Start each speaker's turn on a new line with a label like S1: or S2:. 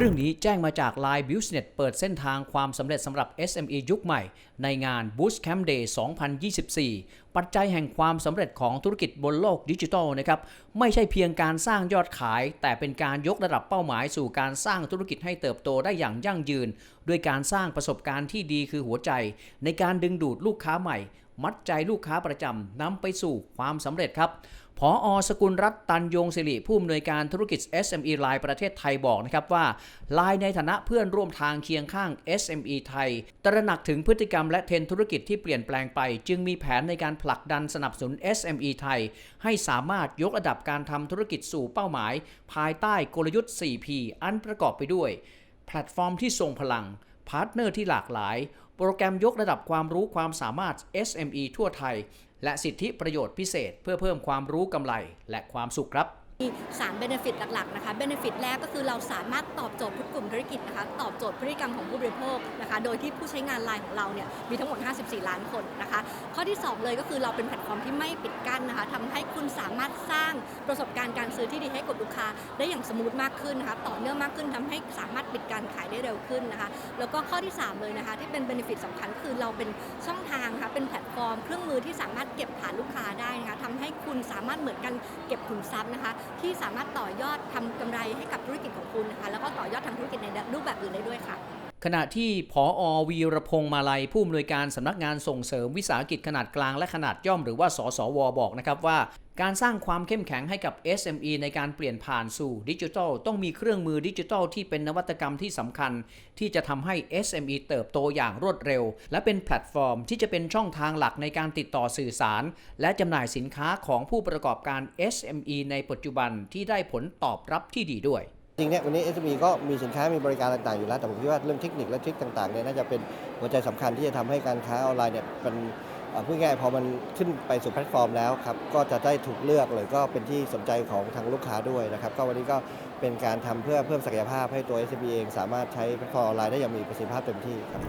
S1: เรื่องนี้แจ้งมาจาก Line Business เปิดเส้นทางความสำเร็จสำหรับ SME ยุคใหม่ ในงาน Boost Camp Day 2024 ปัจจัยแห่งความสำเร็จของธุรกิจบนโลกดิจิทัลนะครับไม่ใช่เพียงการสร้างยอดขาย แต่เป็นการยกระดับเป้าหมายสู่การสร้างธุรกิจให้เติบโตได้อย่างยั่งยืน ด้วยการสร้างประสบการณ์ที่ดีคือหัวใจ ในการดึงดูดลูกค้าใหม่ มัดใจลูกค้าประจำนำไปสู่ความสำเร็จครับพออสกุลรัตน์ตันยงศิริผู้อำนวยการธุรกิจ SME Line ประเทศไทยบอกนะครับว่า Line ในฐานะเพื่อนร่วมทางเคียงข้าง SME ไทย ตระหนักถึงพฤติกรรมและเทรนธุรกิจที่เปลี่ยนแปลงไป จึงมีแผนในการผลักดันสนับสนุน SME ไทย ให้สามารถยกระดับการทำธุรกิจสู่เป้าหมาย ภายใต้กลยุทธ์ 4P อันประกอบไปด้วย แพลตฟอร์มที่ทรงพลัง พาร์ทเนอร์ที่หลากหลาย โปรแกรมยกระดับความรู้ความสามารถ SME ทั่วไทย และสิทธิประโยชน์พิเศษ เพื่อเพิ่มความรู้กำไรและความสุขครับ
S2: มี3 benefit หลักๆนะคะ benefit แรกก็คือเราสามารถตอบโจทย์ทุกกลุ่มธุรกิจนะคะ ตอบโจทย์พฤติกรรมของผู้บริโภคนะคะ โดยที่ผู้ใช้งานไลน์ของเราเนี่ยมีทั้งหมด 54 ล้านคนนะคะ ข้อที่ 2 เลยก็คือเราเป็นแพลตฟอร์มที่ไม่ปิดกั้นนะคะทำให้คุณสามารถสร้างประสบการณ์การซื้อที่ดีให้กับลูกค้า ได้อย่างสมูทมากขึ้นนะคะ ต่อเนื่องมากขึ้นทำให้สามารถปิดการขายได้เร็วขึ้นนะคะ แล้วก็ข้อที่ 3 เลยนะคะ ที่เป็น benefit สำคัญคือเราเป็นช่องทางนะคะเป็นแพลตฟอร์ม เครื่องมือที่สามารถเก็บฐานลูกค้าได้นะคะทำให้คุณสามารถเหมือนกันเก็บขุมทรัพย์นะคะที่สามารถต่อยอดทำกำไรให้กับธุรกิจของคุณนะคะแล้วก็ต่อยอดทาธุรกิจในรูปแบบอื่นได้ด้วยค่ะ
S1: ขณะที่ผออวีรพงษ์มาลัยผู้อำนวยการสำนักงานส่งเสริมวิสาหกิจขนาดกลางและขนาดย่อมหรือว่าสสวบอกนะครับว่า การสร้างความเข้มแข็งให้กับ SME ในการเปลี่ยนผ่านสู่ดิจิทัลต้องมีเครื่องมือดิจิทัลที่เป็นนวัตกรรมที่สำคัญ ที่จะทำให้ SME เติบโตอย่างรวดเร็ว และเป็นแพลตฟอร์มที่จะเป็นช่องทางหลักในการติดต่อสื่อสาร และจำหน่ายสินค้าของผู้ประกอบการ SME ในปัจจุบันที่ได้ผลตอบรับที่ดีด้วย
S3: จริงเนี่ยวันนี้ SME ก็มีสินค้ามีบริการต่างๆอยู่แล้ว แต่ผมคิดว่าเรื่องเทคนิคและทริคต่างๆเนี่ยน่าจะเป็นหัวใจสำคัญที่จะทำให้การค้าออนไลน์เนี่ยเป็น พูดง่ายพอมันขึ้นไปสู่แพลตฟอร์มแล้วครับก็จะได้ถูกเลือกเลยก็เป็นที่สนใจของทางลูกค้าด้วยนะครับก็วันนี้ก็เป็นการทำเพื่อเพิ่มศักยภาพให้ตัว s อ b เองสามารถใช้แพลตฟอร์มออนไลน์ได้อย่างมีประสิทธิภาพเต็มที่ครับ